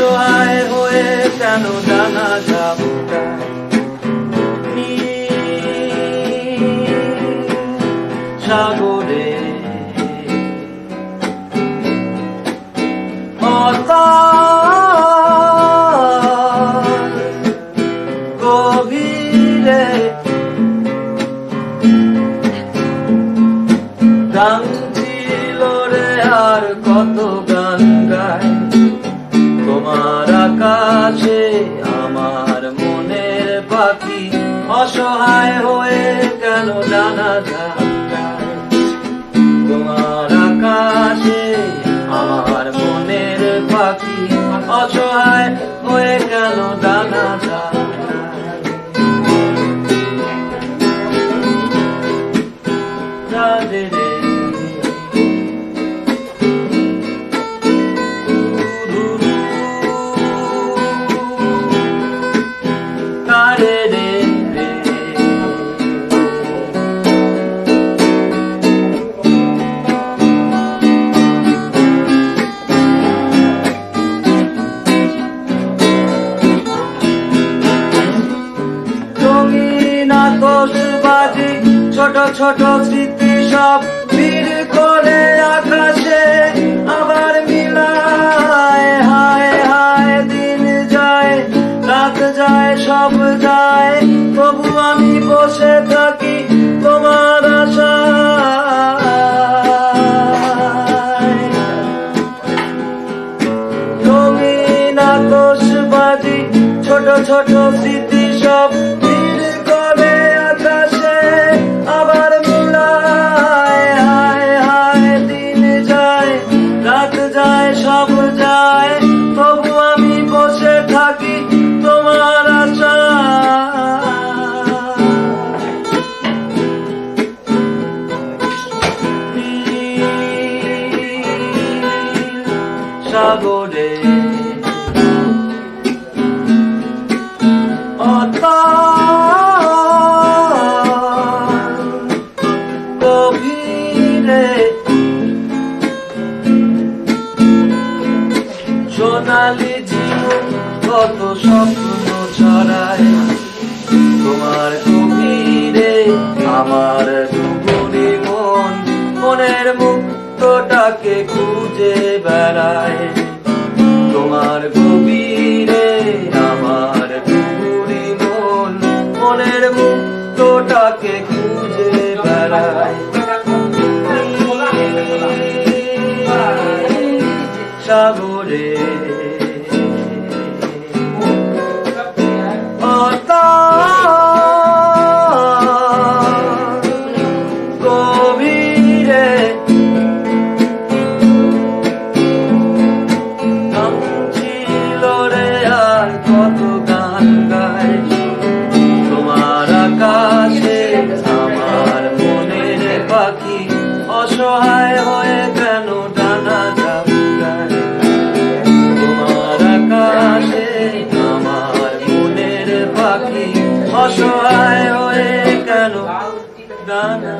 অসহায় হয়ে কেন ডানা ঝাপটায় সাগরে। গভীরে। গান ছিল রে আর কত পাখি অসহায় হয়ে কেন জানা ঝাপটায় ছোট ছোট স্মৃতি সব ভিড় করে আকাশে আবার মিলায়। হায় হায়, দিন যায়, রাত যায়, সব যায়। তবু আমি বসে থাকি তোমার আতশবাজি ছোট ছোট স্মৃতি সব যায় তবু আমি বসে থাকি তোমার আশা সাগরে সোনালি জীবন কত স্বপ্ন ছড়ায়। তোমার গভীরে আমার ডুবুরি মন, মনের মুক্তটাকে খুঁজে বেড়ায়। তোমার গভীরে আমার ডুবুরি মন, মনের মুক্তটাকে খুঁজে বেড়ায়। পাখি অসহায় হয়ে কেন পাখি অসহায় হয়ে গেল। ডানা